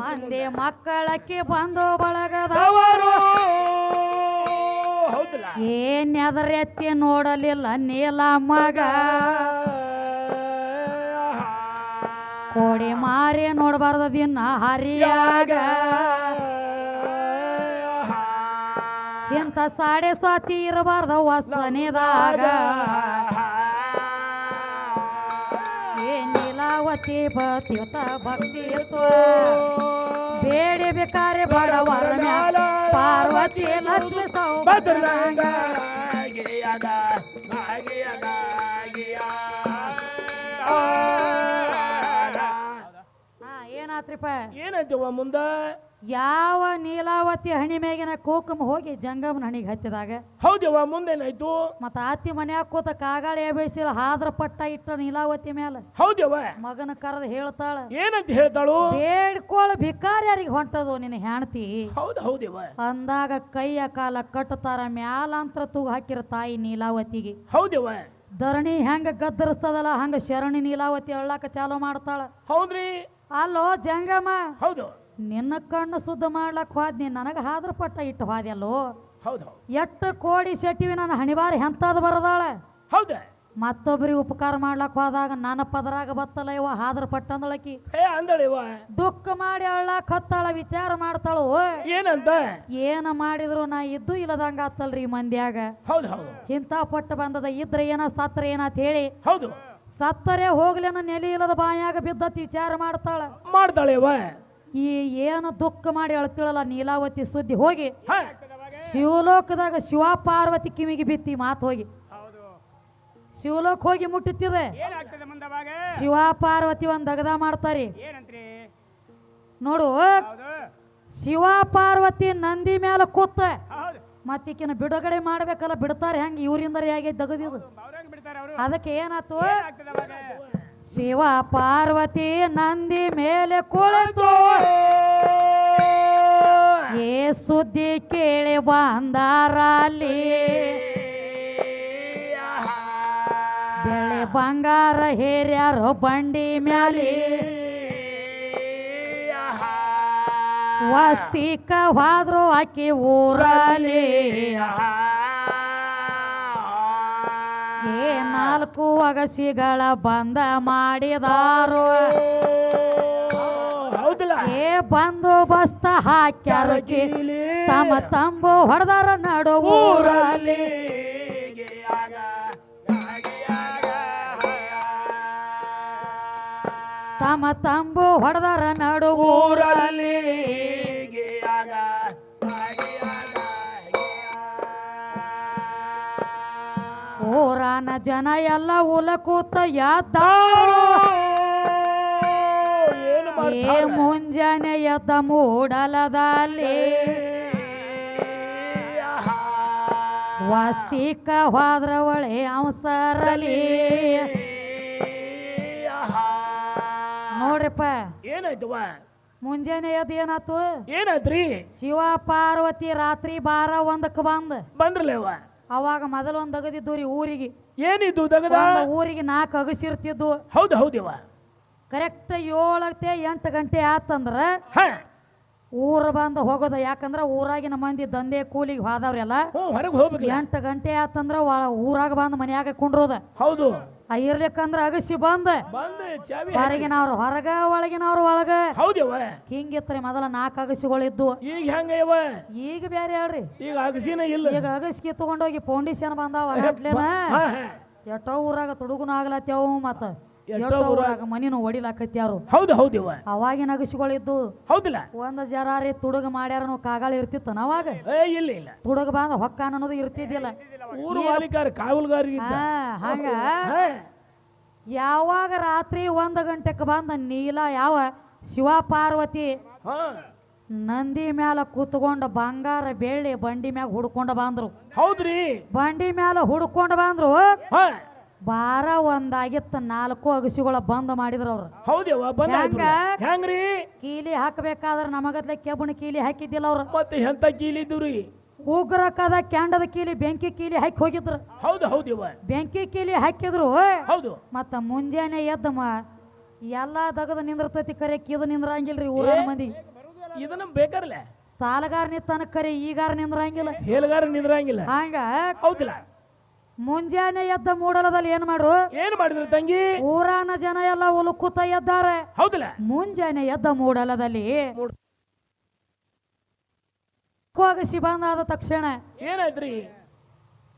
ಮಂದಿ ಮಕ್ಕಳಕ್ಕೆ ಬಂದು ಬಳಗದವರು ಹೌದಲ್ಲ? ಏನ್ ಎದರೆತ್ತಿ ನೋಡಲಿಲ್ಲ ನೀಲ ಮಗ. ಕೋಡಿ ಮಾರಿ ನೋಡಬಾರ್ದ ದಿನ ಹರಿಯಾಗ. ಇಂಥ ಸಾಡೆ ಸಾತಿ ಇರಬಾರ್ದ ವಸನಿದಾಗ. ನೀಲಾವತಿ ಬತಿತ ಭಕ್ತಿ ಬೇಡಿ ಬೇಕಾರೆ ಬಡವರ ಮ್ಯಾಲ ಪಾರ್ವತಿ ಲಕ್ಷ್ಮಿ ಸೌಭದ್ರಂಗ ಏನಾತ್ರಿಪ್ಪ? ಏನಂತೀವ ಮುಂದ? ಯಾವ ನೀಲಾವತಿ ಹಣಿ ಮೇಗಿನ ಕೋಕಮ್ ಹೋಗಿ ಜಂಗಮನ ಹಣಿಗೆ ಹತ್ತಿದಾಗ ಹೌದವ್ವ ಮುಂದೇನಾಯ್ತು? ಮತ್ತ ಅತ್ತಿ ಮನ್ಯಾಗ ಕೂತ ಕಾಗಾಳಿ ಬೇಸಿಲ್ಲ ಹಾದ್ರ ಪಟ್ಟ ಇಟ್ಟ ನೀಲಾವತಿ ಮೇಲೆ ಹೌದವ್ವ ಮಗನ ಕರೆದು ಹೇಳ್ತಾಳ ಏನಂತ ಹೇಳ್ತಾಳು? ಬೇಡ್ಕೊಳ ಭಿಕಾರಿಯರಿಗೆ ಹೊಂಟದು ನಿನ್ನ ಹೆಣ್ತಿ ಹೌದು ಹೌದವ್ವ ಅಂದಾಗ ಕೈಯ ಕಾಲ ಕಟ್ಟತಾರ ಮ್ಯಾಲಂತ್ರ ತೂಗು ಹಾಕಿರ ತಾಯಿ ನೀಲಾವತಿಗೆ. ಹೌದವ್ವ ಧರಣಿ ಹೆಂಗ ಗದ್ದರಿಸ್ತದಲ್ಲ ಹಂಗ ಶರಣಿ ನೀಲಾವತಿ ಅಳ್ಳಾಕ ಚಾಲು ಮಾಡ್ತಾಳ. ಹೌದ್ರಿ. ಅಲ್ಲೋ ಜಂಗಮ. ಹೌದು. ನಿನ್ನ ಕಣ್ಣು ಶುದ್ಧ ಮಾಡ್ಲಕ್ ಹೋದ್ನಿ ನನಗೆ ಹಾದ್ರ ಪಟ್ಟ ಇಟ್ಟು ಹೋದ್ಯಲ್ಲೋ? ಹೌದು ಎಷ್ಟು ಕೋಡಿ ಸೆಟ್ಟಿವಿ ನನ್ನ ಹಣಿವಾರ ಎಂತದ್ ಬರದಾಳ? ಹೌದ. ಮತ್ತೊಬ್ಬರಿಗೆ ಉಪಕಾರ ಮಾಡ್ಲಕ್ ಹೋದಾಗ ನನ್ನ ಪದರಾಗ ಬತ್ತಲ್ಲ ಇವ ಹಾದ್ರ ಪಟ್ಟ ಅಂದಳಕಿ ಹೇ ಅಂದಳಿವ ದುಃಖ ಮಾಡಿ ಅಳ್ಳಕ್ ಹತ್ತಾಳ ವಿಚಾರ ಮಾಡ್ತಾಳು? ಏನಂತ? ಏನ ಮಾಡಿದ್ರು ನಾ ಇದ್ದು ಇಲ್ಲದಂಗ ಆತಲ್ರಿ ಈ ಮಂದ್ಯಾಗ. ಹೌದು ಹೌದು. ಇಂಥ ಪಟ್ಟ ಬಂದದ ಇದ್ರೆ ಏನ ಸತ್ರ ಏನಂತ ಹೇಳಿ. ಹೌದು. ಸತ್ತರೆ ಹೋಗ್ಲೇನ ನೆಲೆ ಇಲ್ಲದ ಬಾಯಾಗ ಬಿದ್ದತ್ ವಿಚಾರ ಮಾಡ್ತಾಳ. ಮಾಡ್ತಾಳೆವ ಈ ಏನು ದುಃಖ ಮಾಡಿ ಅಳ್ತಿಳಲ್ಲ ನೀಲಾವತಿ ಸುದ್ದಿ ಹೋಗಿ ಶಿವಲೋಕದಾಗ ಶಿವ ಪಾರ್ವತಿ ಕಿವಿಗೆ ಬಿತ್ತಿ ಮಾತು ಹೋಗಿ. ಶಿವಲೋಕ ಹೋಗಿ ಮುಟ್ಟುತ್ತಿದೆ. ಶಿವ ಪಾರ್ವತಿ ಒಂದ್ ದಗದ ಮಾಡ್ತಾರಿ. ನೋಡು. ಶಿವ ಪಾರ್ವತಿ ನಂದಿ ಮೇಲೆ ಕೂತ. ಮತ್ತಿಕಿನ ಮತ್ತಿಕ್ಕಿನ ಬಿಡುಗಡೆ ಮಾಡ್ಬೇಕಲ್ಲ ಬಿಡ್ತಾರೆ ಹೆಂಗ? ಇವರಿಂದ ಹೇಗೆ ದಗದಿದು ಅದಕ್ಕೆ ಏನಾಯ್ತು ಶಿವ ಪಾರ್ವತಿ ನಂದಿ ಮೇಲೆ ಕುಳಿತು. ಏ ಸುದ್ದಿ ಕೇಳಿ ಬಂದಾರಲ್ಲಿ. ಬೆಳೆ ಬಂಗಾರ ಹೇರ್ಯಾರೋ ಬಂಡಿ ಮ್ಯಾಲಿ. ವಸ್ತಿಕ ಹೋದ್ರು ಆಕಿ ಊರಲ್ಲಿ ಏ ನಾಲ್ಕು ಅಗಸಿಗಳ ಬಂದ ಮಾಡಿದಾರು. ಏ ಬಂದು ಬಸ್ತ ಹಾಕ್ಯಾರ ತಮ್ಮ ತಂಬು ಹೊಡೆದಾರ ನಡು ಊರಲ್ಲಿ ತಮ್ಮ ತಂಬು ಹೊಡೆದಾರ ನಡು ಊರಾನ ಜನ ಎಲ್ಲ ಉಲ ಕೂತ ಎದ್ದಾರು ಏ ಮುಂಜಾನೆ ಎದ್ದ ಮೂಡಲದಲ್ಲಿ ವಸ್ತಿಕ ಹೋದ್ರ ಒಳೆ ಅವಸರಲಿ ನೋಡ್ರಿಪ್ಪ. ಏನಾಯ್ತು ಮುಂಜಾನೆ ಎದ್ದು ಏನಾಯ್ತು? ಏನಾಯ್ತ್ರಿ? ಶಿವ ಪಾರ್ವತಿ ರಾತ್ರಿ ಬಾರ ಒಂದಕ್ಕೆ ಬಂದ್. ಬಂದ್ರಲ್ಲವ ಅವಾಗ ಮೊದಲು ಒಂದು ಅಗದಿದ್ದು ರೀ ಊರಿಗೆ. ಏನಿದ್ದು ದಗದ? ಒಂದ್ ಊರಿಗೆ ನಾಲ್ಕು ಅಗಸಿರ್ತಿದ್ದು. ಹೌದು ಹೌದಿವ ಕರೆಕ್ಟ್ ಏಳಕ್ಕೆ ಎಂಟು ಗಂಟೆ ಆತಂದ್ರ ಹ. ಊರು ಬಂದು ಹೋಗೋದು. ಯಾಕಂದ್ರ ಊರಾಗಿನ ಮಂದಿ ದಂಧೆ ಕೂಲಿಗೆ ಹೋದವ್ರೆಲ್ಲ. ಹ್ಞೂ ಹೊರಗೆ ಹೋಗ್ಬೇಕಲ್ಲ. ಎಂಟು ಗಂಟೆ ಆತಂದ್ರ ಊರಾಗ ಬಂದು ಮನ್ಯಾಗ ಕುಂಡ್ರೋದ. ಹೌದು. ಆ ಇರ್ಲಿಕ್ಕಂದ್ರ ಅಗಸಿ ಬಂದ. ಬಂದು ಚಾವಿ ಹೊರಗಿನವ್ರು ಹೊರಗ ಒಳಗಿನವ್ರು ಒಳಗ. ಹೌದವ ಹಿಂಗಿತ್ರಿ ಮೊದಲ ನಾಲ್ಕು ಅಗಸಿಗಳಿದ್ದು. ಈಗ ಹೆಂಗ ಈಗ ಬೇರೆ ಹೇಳ್ರಿ. ಈಗ ಅಗಸಿನ ಇಲ್ಲ. ಈಗ ಅಗಸಿಗೆ ತಗೊಂಡೋಗಿ ಫೌಂಡೇಶನ್ ಬಂದಾವ ಅಟ್ಲೇನ. ಎಷ್ಟೋ ಊರಾಗ ತುಡುಗುನ ಆಗ್ಲತ್ಯಾವು ಮತ್ತ ಎಷ್ಟೋ ಊರಾಗ. ಮನಿನೂ ಹೊಡಿಲಾಕತ್ಯಾರು ಹೌದು ಹೌದವ ಅವಾಗಿನ ಅಗಸಿಗಳಿದ್ದು ಹೌದಿಲ್ಲ. ಒಂದ್ ಜರಾರಿ ತುಡುಗ ಮಾಡ್ಯಾರನು ಕಾಗಾಳ ಇರ್ತಿತ್ತು ಅವಾಗ ಏ ಇಲ್ಲ ಇಲ್ಲ. ತುಡುಗ ಬಂದ ಹೊಕ್ಕ ಅನ್ನೋದು ಇರ್ತಿದ್ದಿಲ್ಲ. ಊರು ಕಾವಲ್ಗಾರಿಗಿದ್ದ ಹಂಗ. ಯಾವಾಗ ರಾತ್ರಿ ಒಂದು ಗಂಟೆಗೆ ಬಂದ ನೀಲ ಯಾವ ಶಿವ ಪಾರ್ವತಿ ನಂದಿ ಮ್ಯಾಲ ಕೂತ್ಕೊಂಡ ಬಂಗಾರ ಬೆಳ್ಳಿ ಬಂಡಿ ಮ್ಯಾಗ ಹುಡ್ಕೊಂಡ ಬಂದ್ರು. ಹೌದ್ರಿ. ಬಂಡಿ ಮ್ಯಾಲ ಹುಡ್ಕೊಂಡ ಬಂದ್ರು. ಬಾರ ಒಂದಾಗಿತ್ತ ನಾಲ್ಕು ಅಗಸಿಗಳ ಬಂದ್ ಮಾಡಿದ್ರ ಅವ್ರು? ಹೆಂಗ್ರಿ? ಕೀಲಿ ಹಾಕಬೇಕಾದ್ರ ನಮಗತ್ಲೆ ಕೆಬ್ಬಣ ಕೀಲಿ ಹಾಕಿದ್ದಿಲ್ಲ ಅವ್ರು. ಮತ್ತೆ ಎಂತ ಕೀಲಿದ್ದುರಿ ಉಗ್ರಕದ ಕ್ಯಾಂಡದ ಕೀಲಿ ಬೆಂಕಿ ಕೀಲಿ ಹಾಕಿ ಹೋಗಿದ್ರು. ಹೌದು ಹೌದು ಬೆಂಕಿ ಕೀಲಿ ಹಾಕಿದ್ರು ಹೌದು. ಮತ್ತ ಮುಂಜಾನೆ ಎದ್ದ ಮ ಎಲ್ಲಾ ದಗದ ನಿಂದ್ರತೈತಿ ಕರೆ ಕಿದ ನಿಂದ್ರಂಗಿಲ್ರಿ ಊರ ಮಂದಿ. ಇದನ್ನ ಬೇಕಾರಲ್ಲ ಸಾಲಗಾರ ನಿಂತಾನ ಕರೆ ಈಗಾರ ನಿಂದ್ರಂಗಿಲ್ಲ. ಹೇಳಗಾರ ನಿಂದ್ರಂಗಿಲ್ಲ. ಹಂಗ? ಹೌದಿಲ್ಲ. ಮುಂಜಾನೆ ಎದ್ದ ಮೂಡಲದಲ್ಲಿ ಏನ್ ಮಾಡು ಏನ್ ಮಾಡಿದ್ರು ತಂಗಿ? ಊರಾನ ಜನ ಎಲ್ಲ ಉಲುಕುತ್ತ ಎದ್ದಾರೆ. ಹೌದಿಲ್ಲ. ಮುಂಜಾನೆ ಎದ್ದ ಮೂಡಲದಲ್ಲಿ ಮೂಡ್- ಹೋಗಸಿ ಆದ ತಕ್ಷಣ ಏನಾಯ್ತ್ರಿ?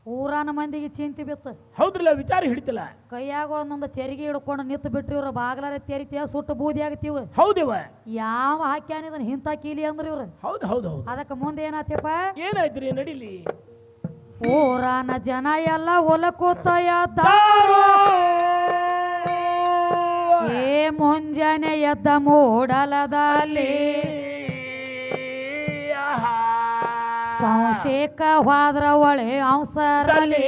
ಊರಾನ ಮಂದಿಗೆ ಚಿಂತೆ ಬಿತ್ತು. ಹೌದ್ರಲ್ಲ ವಿಚಾರ ಹಿಡಿತಿಲ್ಲ. ಕೈಯಾಗ ಒಂದೊಂದು ಚೆರಿಗೆ ಹಿಡ್ಕೊಂಡು ನಿಂತು ಬಿಟ್ರಿ ಇವ್ರ ಬಾಗ್ಲಾರ ತೆರಿತೀಯ ಸುಟ್ಟು ಬೂದಿ ಆಗತಿವ್ ಹೌದಿವ? ಯಾವ ಹಾಕ್ಯಾನ ಇದನ್ನ ಹಿಂತ ಕೀಲಿ ಅಂದ್ರ ಇವ್ರ. ಹೌದು ಹೌದು ಹೌದು. ಅದಕ್ಕೆ ಮುಂದೆ ಏನಾತಪ್ಪ ಏನಾಯ್ತ್ರಿ ನಡಿಲಿ? ಊರಾನ ಜನ ಎಲ್ಲ ಒಲಕೋತ ಏ ಮುಂಜಾನೆ ಎದ್ದ ಮೂಡಲದಲ್ಲಿ ಸಂಶೇಕ ಹೋದ್ರ ಒಳೆ ಅವಸರಲಿ.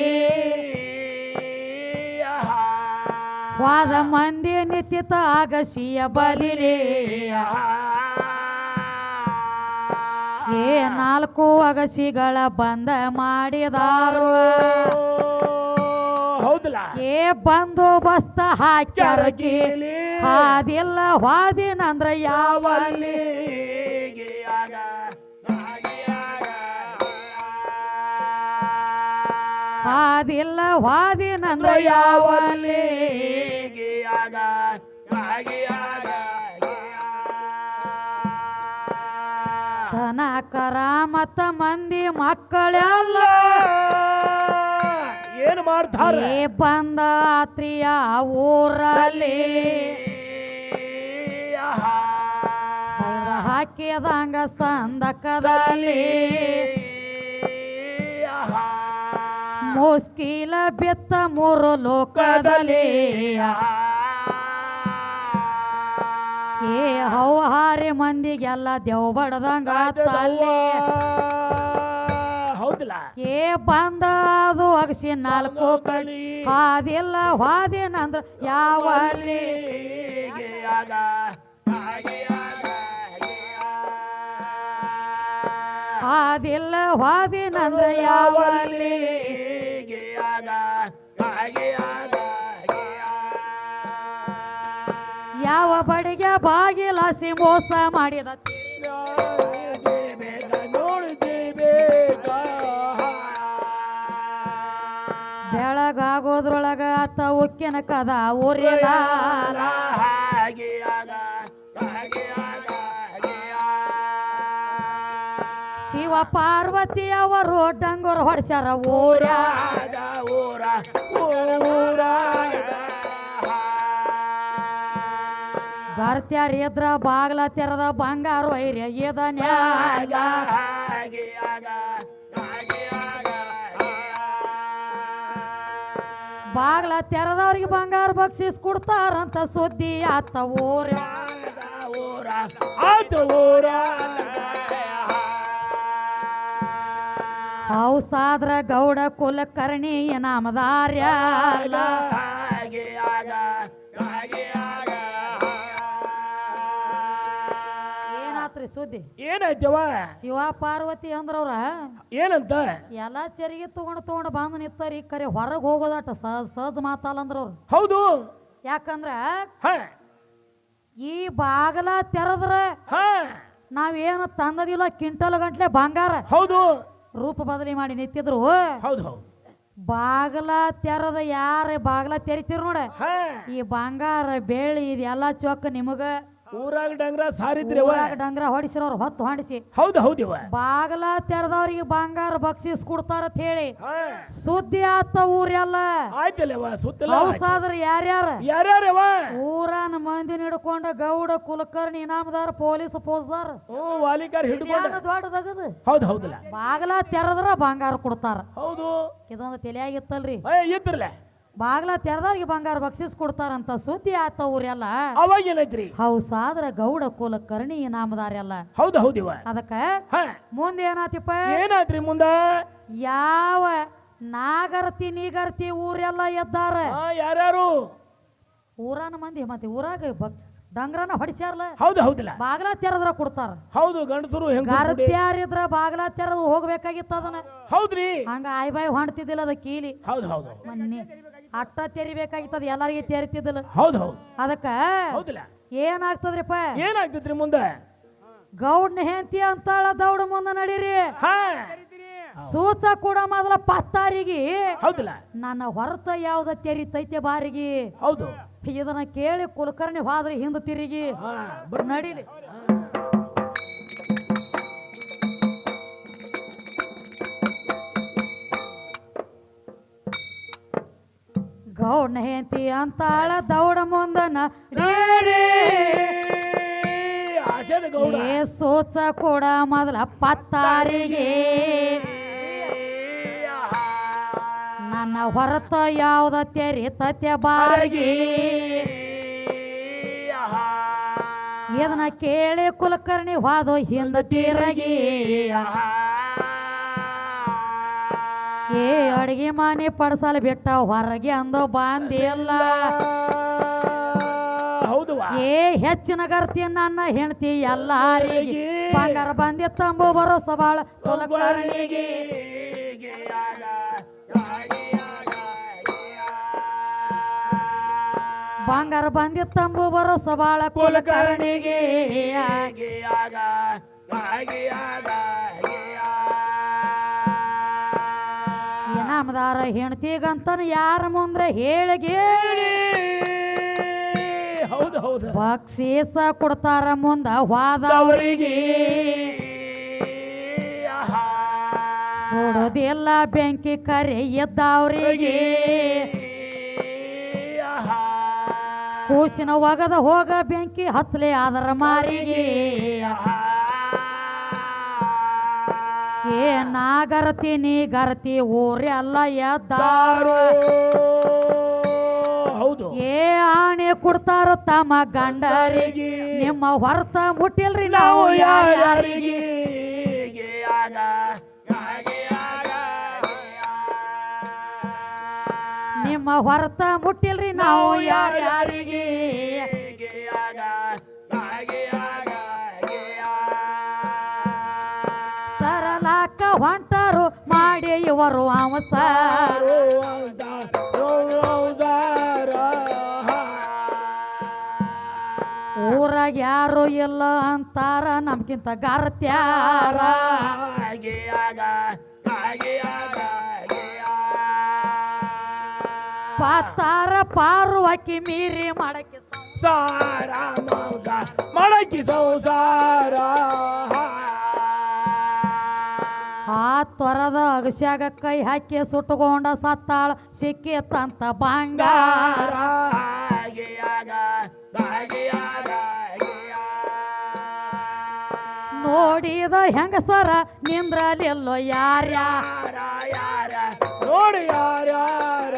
ಹೋದ ಮಂದಿ ನಿತ್ಯತ ಆಗಶಿಯ ಬಲಿಲಿ. ಏ ನಾಲ್ಕು ಅಗಸಿಗಳ ಬಂದ ಮಾಡಿದಾರು. ಏ ಏ ಬಂದೋಬಸ್ತ ಹಾಕ್ಯಾರ ಹಾದಿಲ್ಲ ಹಾದಿನಂದ್ರ ಯಾವಲ್ಲಿ? ಹಾದಿಲ್ಲ ವಾದಿನಂದ್ರ ನಂದ ತನ ಕರ ಮತ್ತ ಮಂದಿ ಮಕ್ಕಳೆಲ್ಲ. ಏನು ಮಾಡ್ತಾರೆ? ಏ ಬಂದ ಆತ್ರಿಯ ಊರಲ್ಲಿ ಹಾಕಿದಂಗ ಸಂದಕದಲ್ಲಿ ಮುಸ್ಕಿಲ ಬಿತ್ತ ಮೂರು ಲೋಕದಲ್ಲಿ. ಏ ಹೌಹಾರಿ ಮಂದಿಗೆಲ್ಲ ದೇವ್ ಬಡದಂಗ ಹೌದಲ್ಲ? ಏ ಬಂದ ಅದು ಅಗಸಿ ನಾಲ್ಕು ಕಣ್ಣಿ ಹಾದಿಲ್ಲ ಹಾದಿನಂದ್ರ ಯಾವಲ್ಲಿ? ಹಾದಿಲ್ಲ ಯಾವ ಯಾವಲ್ಲಿ? ಬಡಿಗೆ ಬಾಗಿಲಾಸಿ ಮೋಸ ಮಾಡಿದ ಬೆಳಗಾಗೋದ್ರೊಳಗ ಅತ್ತ ಉಕ್ಕಿನ ಕದ ಊರಿಲ್ಲ. ಶಿವ ಪಾರ್ವತಿ ಅವರು ಡಂಗೂರ್ ಹೊಡ್ಸ್ಯಾರ ಊರ. ಗರ್ತ್ಯಾರ ಇದ್ರ ಬಾಗ್ಲ ತೆರದ ಬಂಗಾರ ವೈರ್ಯ ಇದ ನ್ಯಾಗ. ಬಾಗ್ಲ ತೆರದವ್ರಿಗೆ ಬಂಗಾರ ಬಕ್ಷಿಸ್ ಕೊಡ್ತಾರಂತ ಸುದ್ದಿ ಆತ ಊರ. ಹೌಸಾದ್ರ ಗೌಡ ಕುಲಕರ್ಣಿ ನಾಮದಾರ್ಯ ಸುದ್ದಿ. ಏನಾಯ್ತವ ಶಿವ ಪಾರ್ವತಿ ಅಂದ್ರವ್ರ ಏನಂತ? ಎಲ್ಲಾ ಚರಿಗೆ ತಗೊಂಡ್ ತಗೊಂಡ್ ಬಂದ್ ನಿಂತಾರಿ ಕರೆ ಹೊರಗೆ ಹೋಗೋದಾಟ ಸಹಜ ಸಹಜ ಮಾತಲ್ಲ ಅಂದ್ರವ್ರು ಹೌದು. ಯಾಕಂದ್ರ ಈ ಬಾಗಲ ತೆರದ್ರ ನಾವೇನು ತಂದದಿಲ್ಲ ಕ್ವಿಂಟಲ್ ಗಂಟ್ಲೆ ಬಂಗಾರ. ಹೌದು. ರೂಪ ಬದಲಿ ಮಾಡಿ ನಿಂತಿದ್ರು. ಹೌದು ಹೌದು. ಬಾಗಲ ತೆರದ ಯಾರ ಬಾಗಲ ತೆರಿತೀರ್ ನೋಡ? ಈ ಬಂಗಾರ ಬೆಳ್ಳಿ ಇದೆಲ್ಲ ಚೊಕ್ಕ ನಿಮಗ ಊರಾಗ ಡಂಗ್ರ ಸಾರಿದ್ರಿ ಊರಾಗ ಡಂಗ್ರ ಹೊಡಿಸಿರೋರು ಹೊತ್ತು ಹೊಡಿಸಿ. ಹೌದು ಹೌದು ಬಾಗಲ ತೆರೆದವ್ರಿಗೆ ಬಂಗಾರ ಬಕ್ಷಿಸ್ ಅಂತ ಹೇಳಿ. ಸುದ್ದಿ ಆತ ಊರೆಲ್ಲ. ಆಯ್ತಲ್ಲವ ಸುತ್ತಲ್ಲ ಹೌಸಾದ್ರ ಯಾರ್ಯಾರ? ಯಾರ್ಯಾರವ ಊರನ ಮಂದಿ ಹಿಡ್ಕೊಂಡ ಗೌಡ ಕುಲಕರ್ಣಿ ಇನಾಮದಾರ ಪೊಲೀಸ್ ಪೋಸ್ದಾರ ವಾಲಿಕಾರ್ ಹಿಡ್ಕೊಂಡ. ದೊಡ್ಡದಗದು? ಹೌದು ಹೌದಲ್ಲ. ಬಾಗಲ ತೆರೆದ್ರ ಬಂಗಾರ ಕೊಡ್ತಾರ. ಹೌದು. ಇದೊಂದು ತಲೆಯಾಗಿತ್ತಲ್ರಿ ಇದ್ರಲ್ಲ. ಬಾಗ್ಲ ತೆರದವ್ರಿಗೆ ಬಂಗಾರ ಬಕ್ಷಿಸ್ ಕೊಡ್ತಾರಂತ ಸುದ್ದಿ ಆತ ಊರೆಲ್ಲ ಅವಾಗ ಏನೈತ್ರಿ ಹೌಸಾದ್ರ ಗೌಡ ಕುಲಕರ್ಣಿ ನಾಮದಾರೆಲ್ಲ ಹೌದು ಹೌದಿವ ಅದಕ್ಕ ಮುಂದ ಏನಾತಿಪ್ಪ ಏನಾಯ್ತ್ರಿ ಮುಂದ? ಯಾವ ನಾಗರ್ತಿ ನೀಗರ್ತಿ ಊರೆಲ್ಲ ಎದ್ದಾರ? ಹಾ ಯಾರ್ಯಾರು? ಊರಾನ ಮಂದಿ ಮತ್ತೆ ಊರಾಗ ಡಂಗ್ರನ ಹೊಡಿಸ್ಯಾರಲ್ಲ ಹೌದು ಹೌದಿಲ್ಲ. ಬಾಗ್ಲ ತೆರದ್ರ ಕೊಡ್ತಾರ. ಹೌದು ಗಂಡಸರು ಗರ್ತ್ಯಾರಿದ್ರ ಬಾಗ್ಲ ತೆರದು ಹೋಗ್ಬೇಕಾಗಿತ್ತು ಅದನ್ನ. ಹೌದ್ರಿ. ಹಂಗ ಆಯ್ ಬಾಯ್ ಹೊಂಡ್ತಿದ್ದಿಲ್ಲ ಅದ ಕೀಲಿ. ಹೌದು ಹೌದು. ಮೊನ್ನೆ ಅಟ್ಟ ತೆರಿಬೇಕಾಗಿತ್ತದ ಎಲ್ಲರಿಗೆ ತೆರಿತಿದ್ದಲ್ಲ ಹೌದು ಹೌದು. ಅದಕ್ಕ ಹೌದಿಲ್ಲ. ಏನಾಗ್ತದ್ರಿಪ್ಪ? ಏನಾಗ್ತೈತ್ರಿ ಮುಂದೆ? ಗೌಡ್ನ ಹೆಂತಿ ಅಂತಾಳ ದೌಡ ಮುಂದೆ ನಡೀರಿ. ಹಾ. ಸೂಚ ಕೂಡ ಮೊದಲ ಪತ್ತಾರಿಗೆ. ಹೌದಿಲ್ಲ. ನನ್ನ ಹೊರತ ಯಾವ್ದ ತೆರಿತೈತೆ ಬಾರಿಗಿ. ಹೌದು. ಇದನ್ನ ಕೇಳಿ ಕುಲಕರ್ಣಿ ಹೋದ್ರೆ ಹಿಂದೆ ತಿರುಗಿ. ನಡೀರಿ ನಡೀಲಿ. ಗೌಡ್ನ ಹೆಂತಿ ಅಂತಾಳ ದೌಡ ಮುಂದನ. ಏ ಸೋಚ ಕೂಡ ಮೊದಲ ಪತ್ತಾರಿಗೆ. ನನ್ನ ಹೊರತ ಯಾವ್ದ ತತ್ಯ ಬಾರಿಗೆ. ಇದನ್ನ ಕೇಳಿ ಕುಲಕರ್ಣಿ ಹೋದು ಹಿಂದ ತಿರಗಿ. ಏ ಅಡಿಗೆ ಮನೆ ಪಡ್ಸಲ್ ಬಿಟ್ಟ ಹೊರಗೆ ಅಂದೋ ಬಂದಿಲ್ಲ ಏ ಹೆಚ್ಚಿನ ಗರ್ತಿ ನನ್ನ ಹೆಂಡತಿ ಎಲ್ಲಾರಿಗೆ ಬಂಗಾರ ಬಂದಿ ತಂಬು ಬರೋ ಸವಾಳ ಕುಲಕರ್ಣಿಗೆ ಬಂಗಾರ ಬಂದಿ ತಂಬು ಬರೋ ಸವಾಳ ಕುಲಕರ್ಣಿಗೆ ಹೆಂಡತಿಗಂತನ ಯಾರ ಮುಂದ್ರೆ ಹೇಳಿಗೆ? ಹೌದು ಹೌದು. ಬಕ್ಷೀಸ ಕೊಡ್ತಾರ ಮುಂದ ವಾದವರಿಗೆ ಸುಡೋದಿಲ್ಲ ಬೆಂಕಿ ಕರೆ ಎದ್ದವ್ರಿಗೆ. ಕೂಸಿನ ಒಗದ ಹೋಗ ಬೆಂಕಿ ಹಚ್ಚಲೆ ಅದರ ಮಾರಿಗೆ. ಏ ನಾಗರತಿ ನೀ ಗರತಿ ಊರಿ ಅಲ್ಲ ಎದ್ದಾರು ಹೌದು. ಏ ಆಣೆ ಕೊಡ್ತಾರ ತಮ್ಮ ಗಂಡರಿಗೆ. ನಿಮ್ಮ ಹೊರತ ಮುಟ್ಟಿಲ್ರಿ ನಾವು ಯಾರಿಗೆ ನಿಮ್ಮ ಹೊರತ ಮುಟ್ಟಿಲ್ರಿ ನಾವು ಯಾರ್ಯಾರಿಗೆ? ಇವರು ಅವಸಾರ ಊರಾಗ ಯಾರು ಇಲ್ಲ ಅಂತಾರ, ನಮ್ಗಿಂತ ಗರ್ತ್ಯಾರ ಪಾತಾರ ಪಾರು ಹಾಕಿ ಮೀರಿ ಮಾಡಕ್ಕೆ ಸಾರ ಮೌಸ, ಮಡಕಿ ಸಂಸಾರ. ಆ ತೊರದ ಅಗಸ್ಯಾಗ ಕೈ ಹಾಕಿ ಸುಟ್ಟುಕೊಂಡ ಸತ್ತಾಳ ಸಿಕ್ಕಿತ್ತಂತ ಬಂಗಾರ ನೋಡಿದ ಹೆಂಗಸರ ನಿಂದ್ರಲಿಲ್ಲೋ ಯಾರ್ಯಾರ ನೋಡಿ ಯಾರ್ಯಾರ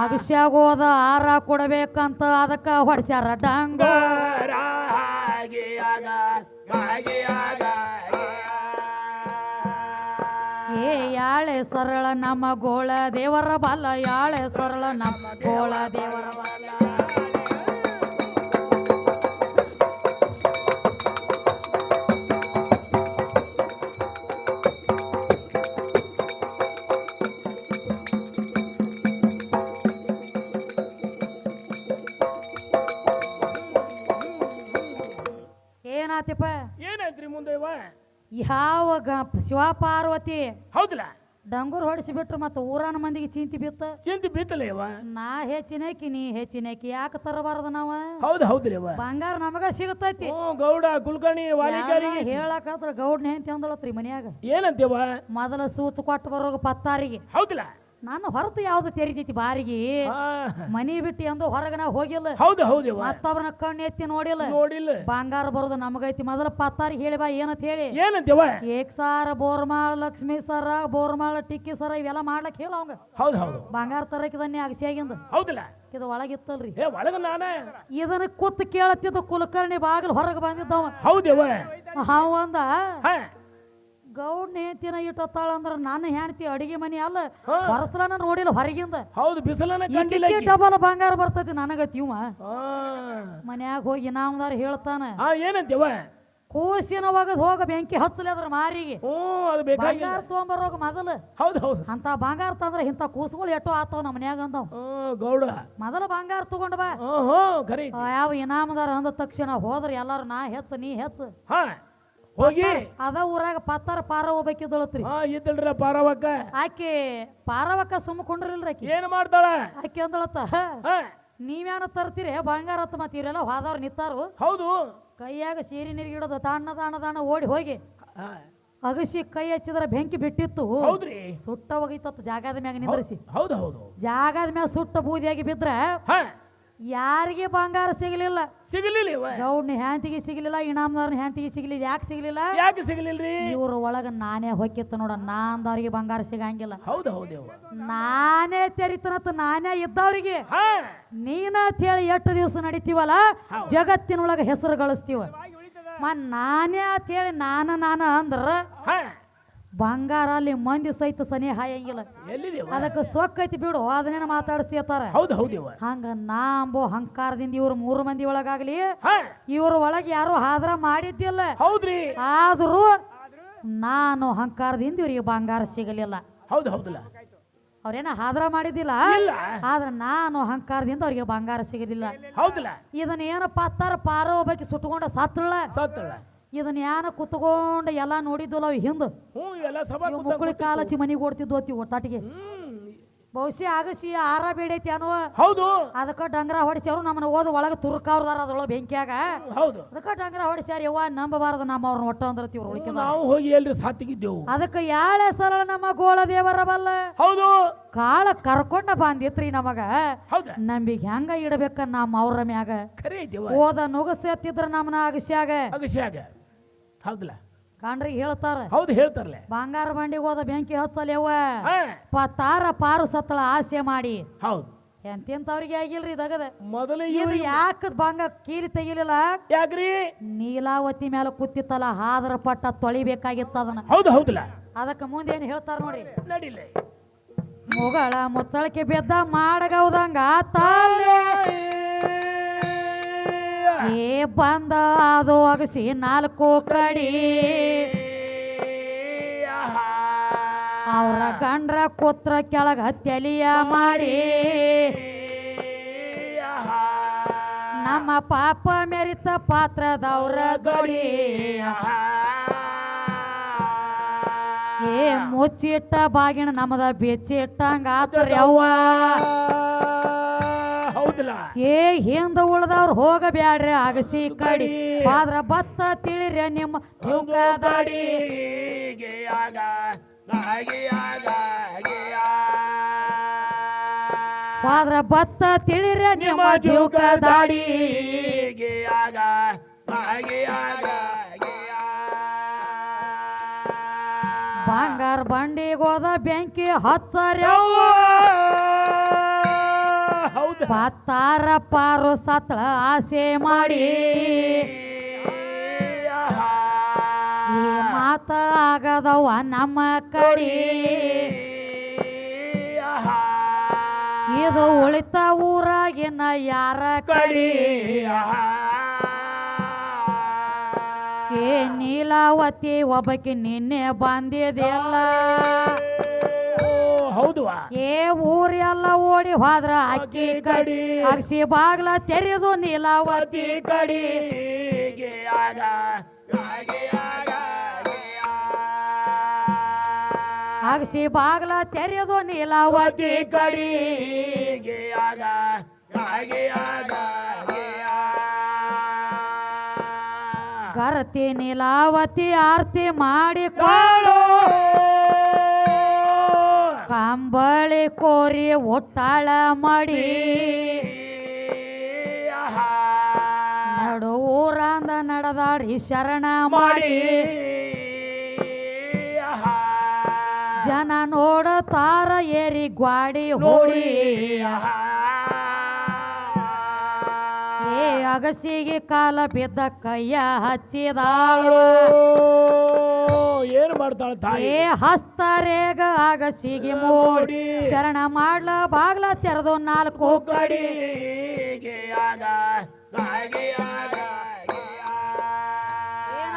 ಅಗಸ್ಯಾಗ ಹೋದ ಆರ ಕೊಡ್ಬೇಕಂತ ಅದಕ್ಕ ಹೊಡ್ಸ್ಯಾರ ಡಂಗ. ಏ ಯಾಳೆ ಸರಳ ನಮ್ಮ ಗೋಳ ದೇವರ ಬಲ ಯಾಳೆ ಸರಳ ನಮ್ಮ ಗೋಳ ದೇವರ ಬಲ್ಲ ಏನಾತಿಪ್ಪ ಏನಾಯ್ತ್ರಿ ಮುಂದೆ ಇವ? ಯಾವ ಗ ಶಿವ ಪಾರ್ವತಿ? ಹೌದಿಲ್ಲ ಡಂಗೂರ್ ಹೊಡಿಸಿ ಬಿಟ್ರು ಮತ್ತೆ ಊರಾನ ಮಂದಿಗೆ ಚಿಂತಿ ಬಿತ್ತ? ಚಿಂತಿ ಬೀತಲ್ಲ ಇವ? ನಾ ಹೆಚ್ಚಿನಕಿ ನೀ ಹೆಚ್ಚಿನಕಿ ಯಾಕೆ ತರಬಾರದು ನಾವ? ಹೌದು ಇವ. ಬಂಗಾರ ನಮಗ ಸಿಗತೈತಿ ಹ್ಞೂ ಗೌಡ ಕುಲ್ಕರ್ಣಿ ವಾಲಿಕಾರಿಗೆ ಹೇಳಕತ್ರ ಗೌಡ್ನ ಹೆಂತಿ ಅಂದಳತ್ರಿ ಮನ್ಯಾಗ. ಏನಂತೀವ ಮೊದಲ ಸೂಚು ಕೊಟ್ಟು ಬರೋಗ ಪತ್ತಾರಿಗೆ. ಹೌದಿಲ್ಲ ನಾನು ಹೊರತು ಯಾವ್ದು ತೆರಿತೈತಿ ಬಾರಿಗೆ. ಮನಿ ಬಿಟ್ಟು ಎಂದು ಹೊರಗ ನಾ ಹೋಗಿಲ್ಲ. ಹೌದು ಹೌದು ಮತ್ತೊಬ್ಬನ ಕಣ್ಣು ಎತ್ತಿ ನೋಡಿಲ್ಲ. ನೋಡಿಲ್ಲ. ಬಂಗಾರ ಬರೋದು ನಮಗೈತಿ. ಮೊದಲ ಪತ್ತಾರಿ ಹೇಳಿ ಬಾ ಏನಂತ ಹೇಳಿ? ಏನಂತೇವ ಏಕ್ ಸಾರ ಬೋರ್ಮಾಳ ಲಕ್ಷ್ಮಿ ಸರ ಬೋರ್ಮಾಳ ಟಿಕ್ಕಿ ಸರ ಇವೆಲ್ಲ ಮಾಡ್ಲಕ್ ಹೇಳ ಅವಂಗ. ಹೌದು ಹೌದು. ಬಂಗಾರ ತರಕಿದನ್ನೇ ಅಗಸಿಯಾಗಿಂದ ಹೌದಿಲ್ಲ. ಇದು ಒಳಗಿತ್ತಲ್ರಿ. ಏ ಒಳಗ ನಾನೇ. ಇದನ್ನ ಕೂತ್ ಕೇಳತ್ತಿದ್ದ ಕುಲಕರ್ಣಿ ಬಾಗಿಲು ಹೊರಗೆ ಬಂದಿದ್ದವ. ಹೌದಿವ ಹಾವಂದ ಗೌಡ್ ನೇತಿನ ಇಟ್ಟತ್ತಾಳ ಅಂದ್ರ ನನ್ನ ಹೆಂಡತಿ ಅಡಿಗೆ ಮನಿ ಅಲ್ಲ ಹೊರಸಲನ ನೋಡಿಲ್ಲ ಹೊರಗಿಂದ. ಹೌದು ಬಿಸಿಲನ ಕಂಡಿಲ್ಲ ಈಕಿಗೆ ಡಬಲ್ ಬಂಗಾರ ಬರ್ತೈತಿ ನನಗತಿ ಇವ. ಮನ್ಯಾಗ ಹೋಗಿ ಇನಾಮದಾರ ಹೇಳ್ತಾನ ಆ ಏನಂತೀವ ಕೂಸಿನ ಒಗದ್ ಹೋಗ ಬೆಂಕಿ ಹಚ್ಚಲಿ ಅದ್ರ ಮಾರಿಗೆ. ಹ್ಞೂ ಅದು ಬೇಕಾಗಿಲ್ಲ. ಬಂಗಾರ ತೊಗೊಂಬರೋಗ ಮೊದಲು. ಹೌದು ಹೌದು. ಅಂತ ಬಂಗಾರ ತಂದ್ರ ಇಂಥ ಕೂಸುಗಳು ಎಟ್ಟು ಆತಾವ ನಮ್ಮ ಮನ್ಯಾಗ ಅಂದವ್. ಗೌಡ. ಮೊದಲ ಬಂಗಾರ ತಗೊಂಡ್ ಬಾ. ಹ್ಞೂ ಆ, ಯಾವ ಇನಾಮದಾರ ಅಂದ ತಕ್ಷಣ ಹೋದ್ರ ಎಲ್ಲಾರು ನಾ ಹೆಚ್ಚ ನೀ ಹೆಚ್ಚ. ಹಾ. ಹೋಗಿ. ಅದ ಊರಾಗ ಪತ್ತಾರ ಪಾರ ಹೋಗ್ಬೇಕಿದ್ದಳತ್ರಿ ಹಾ ಇದ್ದಳ್ರ ಪಾರವಕ್ಕ ಆಕೆ ಪಾರವಕ್ಕ ಸುಮ್ಮ ಕುಂಡ್ರಿಲ್ರಿ ಆಕಿ. ಏನ್ ಮಾಡ್ತಾಳ? ಆಕೆ ಅಂದಳತ್ತ ನೀವ್ಯಾನ ತರ್ತೀರಿ? ಬಂಗಾರ ಹತ್ತು ಮತ್ತೆ ಇವರೆಲ್ಲ ಹೋದವ್ರು ನಿಂತಾರು. ಹೌದು. ಕೈಯಾಗ ಸೀರೆ ನೀರಿಗಿಡದ ತಾಣ ತಾಣ ತಾಣ ಓಡಿ ಹೋಗಿ ಅಗಸಿ ಕೈ ಹಚ್ಚಿದ್ರ ಬೆಂಕಿ ಬಿಟ್ಟಿತ್ತು. ಹೌದ್ರಿ. ಸುಟ್ಟ ಹೋಗಿತ್ತ ಜಾಗದ ಮ್ಯಾಗ ನಿಂದ್ರಿಸಿ. ಹೌದು ಹೌದು ಜಾಗದ ಮ್ಯಾಗ ಸುಟ್ಟ ಬೂದಿಯಾಗಿ ಬಿದ್ರ ಯಾರಿಗೆ ಬಂಗಾರ ಸಿಗಲಿಲ್ಲ? ಸಿಗಲಿಲ್ಲ ಇವ. ಗೌಡ್ನ ಹ್ಯಾಂತಿಗೆ ಸಿಗಲಿಲ್ಲ ಇನಾಮದಾರನ ಹ್ಯಾಂತಿಗೆ ಸಿಗಲಿಲ್ಲ ಯಾಕೆ ಸಿಗಲಿಲ್ಲ? ಯಾಕೆ ಸಿಗಲಿಲ್ರಿ? ಇವ್ರ ಒಳಗ ನಾನೇ ಹೊಕ್ಕಿತ್ತು ನೋಡ ನಾಂದವ್ರಿಗೆ ಬಂಗಾರ ಸಿಗಂಗಿಲ್ಲ. ಹೌದು ಹೌದು ನಾನೇ ತೆರಿತನತ್ ನಾನೇ ಇದ್ದವ್ರಿಗೆ. ನೀನ ಅಂತ ಹೇಳಿ ಎಷ್ಟು ದಿವಸ ನಡಿತೀವಲ್ಲ ಜಗತ್ತಿನೊಳಗ ಹೆಸರು ಗಳಿಸ್ತೀವ. ಮ ನಾನೇ ಅಂತ ಹೇಳಿ ನಾನ ನಾನ ಅಂದ್ರ ಬಂಗಾರ ಅಲ್ಲಿ ಮಂದಿ ಸಹಿತ ಸನಿ ಹಾಯಂಗಿಲ್ಲ. ಅದಕ್ಕೆ ಸೊಕ್ಕೈತಿ ಬಿಡು ಅದನ್ನೇನ ಮಾತಾಡಿಸ್ತಿರ್ತಾರ ಹಂಗ ನಾ ಅಂಬೋ ಹಂಕಾರದಿಂದ ಇವ್ರು ಮೂರು ಮಂದಿ ಒಳಗಾಗ್ಲಿ ಇವ್ರ ಒಳಗೆ ಯಾರು ಹಾದ್ರ ಮಾಡಿದ್ದಿಲ್ಲ. ಹೌದ್ರಿ. ಆದರೂ ನಾನು ಹಂಕಾರದಿಂದ ಇವ್ರಿಗೆ ಬಂಗಾರ ಸಿಗಲಿಲ್ಲ. ಹೌದು ಹೌದಲ್ಲ. ಅವ್ರೇನ ಹಾದ್ರ ಮಾಡಿದ್ದಿಲ್ಲ? ಆದ್ರೆ ನಾನು ಹಂಕಾರದಿಂದ ಅವ್ರಿಗೆ ಬಂಗಾರ ಸಿಗದಿಲ್ಲ ಹೌದಲ್ಲ. ಇದನ್ನ ಏನಪ್ಪಾ ಅತ್ತಾರ ಪಾರೋ ಬಗ್ಗೆ ಸುಟ್ಕೊಂಡ ಸತ್ತಳ. ಸತ್ತಳ. ಇದನ್ನ ಯಾನ ಕುತ್ಕೊಂಡು ಎಲ್ಲ ನೋಡಿದ್ವಲ್ಲ ಅವು ಹಿಂದ? ಹ್ಞೂ ಇವೆಲ್ಲ ಸಭಾ ಮುಕ್ಕಳಿ ಕಾಲಚ್ಚಿ ಮನಿಗೆ ಓಡ್ತಿದ್ವು ಅತ್ತಿ ಒಟ್ಟಾಟಿಗೆ. ಬಹುಶಃ ಆಗಸಿ ಆರ ಬೇಡೈತಿ ಅನ್ನುವ ಹೌದು. ಅದಕ್ಕ ಡಂಗ್ರ ಹೊಡಿಸಿ ಅವ್ರು ನಮ್ಮನ್ನ ಓದ್ ಒಳಗೆ ತುರ್ಕಾವ್ರದಾರ ಅದ್ರೊಳಗೆ ಬೆಂಕಿಯಾಗ. ಹೌದು. ಅದಕ್ಕ ಡಂಗ್ರ ಹೊಡಿಸ್ಯಾರ ಯವ್ವ ನಂಬಬಾರದು ನಮ್ಮ ಅವ್ರನ್ನ ಒಟ್ಟ ಇವ್ರು ಉಳಿಕಿದ. ನಾವು ಹೋಗಿ ಎಲ್ರಿ ಸಾತಿಗಿದ್ದೆವು. ಅದಕ್ಕೆ ಯಾಳೆ ಸರಳ ನಮ್ಮ ಗೋಳ ದೇವರ ಬಲ್ಲ? ಹೌದು. ಕಾಳ ಕರ್ಕೊಂಡ ಬಂದಿತ್ರಿ ನಮಗ. ನಂಬಿಗೆ ಹೆಂಗ ಇಡಬೇಕ ನಮ್ಮ ಅವ್ರ ಮ್ಯಾಗ? ಓದ ನುಗಸೆತ್ತಿದ್ರ ನಮ್ಮನ ಅಗಸ್ಯಾಗ. ಅಗಸ್ಯಾಗ. ಹೌದಲ್ಲ ಕಾಣ್ರಿ ಹೇಳ್ತಾರ. ಹೌದು ಹೇಳ್ತಾರಲ್ಲ. ಬಂಗಾರ ಬಂಡಿಗೆ ಹೋದ ಬೆಂಕಿ ಹಚ್ಚಲೇವ ತಾರ ಪತ್ತಾರ ಪಾರು ಸತ್ತಳ ಆಸೆ ಮಾಡಿ. ಹೌದು. ಎಂತೆಂತವ್ರಿಗೆ ಆಗಿಲ್ರಿ ದಗದ? ಮೊದಲ ಇದು ಯಾಕ ಬಂಗ ಕೀಲಿ ತೆಗಿಲಿಲ್ಲ? ಯಾಕ್ರಿ? ನೀಲಾವತಿ ಮೇಲೆ ಕೂತಿತ್ತಲ್ಲ ಹಾದ್ರ ಪಟ್ಟ ತೊಳಿಬೇಕಾಗಿತ್ತ ಅದನ್ನ. ಹೌದು ಹೌದಲ್ಲ ಅದಕ್ಕೆ ಮುಂದೆ ಏನು ಹೇಳ್ತಾರ ನೋಡಿ ನಡಿಲ್ಲ ಮುಗಳ ಮುಚ್ಚಳಕ್ಕೆ ಬೆದ್ದ ಮಾಡಗೌದಂಗ ತಾಲೆ ಏ ಬಂದ ಅದು ಅಗಸಿ ನಾಲ್ಕು ಕಡಿ. ಅವರ ಗಂಡ್ರ ಕೂತ್ರ ಕೆಳಗ ತಲಿಯ ಮಾಡಿ. ನಮ್ಮ ಪಾಪ ಮೆರಿತ ಪಾತ್ರದವ್ರ ಜೋಡಿ. ಏ ಮುಚ್ಚಿಟ್ಟ ಬಾಗಿಣ ನಮ್ಮದ ಬೆಚ್ಚಿಟ್ಟಂಗ ಆತ್ರಿ ಏ ಹಿಂದ ಉಳ್ದವ್ರು ಹೋಗಬ್ಯಾಡ್ರಿ ಅಗಸಿ ಕಡಿ. ಆದ್ರ ಭತ್ತ ತಿಳಿರಿ ನಿಮ್ಮ ಜೀವಕ ದಾಡಿ ಆದ್ರ ಬತ್ತ ತಿಳಿರ ನಿಮ್ಮ ಜೀವಕ ದಾಡಿ ಬಂಗಾರ ಬಂಡಿಗೋದ ಬೆಂಕಿ ಹಚ್ಚರ್ಯವ್ವ ಪತ್ತಾರ ಪಾರು ಸತ್ಳ ಆಸೆ ಮಾಡಿ. ಈ ಮಾತ ಆಗದವ ನಮ್ಮ ಕಡಿ. ಇದು ಉಳಿತ ಊರಾಗಿನ ಯಾರ ಕಡಿ? ಏ ನೀಲಾವತಿ, ಒಬ್ಬಕಿ ನಿನ್ನೆ ಬಂದಿದೆಯಲ್ಲ? ಹೌದುವಾ ಏ ಊರೆಲ್ಲ ಓಡಿ ಹೋದ್ರ ಅಕ್ಕಿ ಕಡಿ ಅಗಸಿ ಬಾಗ್ಲ ತೆರೆದು ನೀಲಾವತಿ ಕಡಿ. ಅಗಸಿ ಬಾಗ್ಲ ತೆರೆದು ನೀಲಾವತಿ ಕಡಿ. ಗರತಿ ನೀಲಾವತಿ ಆರ್ತಿ ಮಾಡಿ ಕಂಬಳಿ ಕೋರಿ ಒಟ್ಟಾಳ ಮಾಡಿ. ನಡು ಊರಂದ ನಡೆದಾಡಿ ಶರಣ ಮಾಡಿ. ಜನ ನೋಡತಾರ ಏರಿ ಗ್ವಾಡಿ ಹೋಡಿ. ಏ ಅಗಸಿಗೆ ಕಾಲ ಬಿದ್ದ ಕೈಯ ಹಚ್ಚಿದಾಳು. ಏನ್ ಮಾಡ್ತಾಳ ತಾಯಿ? ಏ ಹಸ್ತರೇಗ ಸಿಗಿ ಮೂಡಿ. ಶರಣ ಮಾಡ್ಲ ಬಾಗ್ಲ ತೆರೆದು ನಾಲ್ಕು ಕಡಿ ಏನ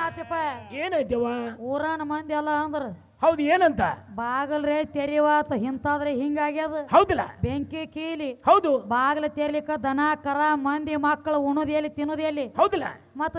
ಏನೈತವ ಊರಾನ ಮಂದಿ ಎಲ್ಲ ಅಂದ್ರ ಹೌದು ಏನಂತ? ಬಾಗಲ್ರೆ ತೆರಿವಾತ ಹಿಂತಾದ್ರೆ ಹಿಂಗಾಗ್ಯದ. ಹೌದಿಲ್ಲ. ಬೆಂಕಿ ಕೀಲಿ. ಹೌದು. ಬಾಗಿಲ ತೆರಿಲಿಕ್ಕ ದನ ಕರ ಮಂದಿ ಮಕ್ಕಳು ಉಣುದು ಎಲ್ಲಿ ತಿನ್ನುದು ಎಲ್ಲಿ? ಹೌದಿಲ್ಲ. ಮತ್ತ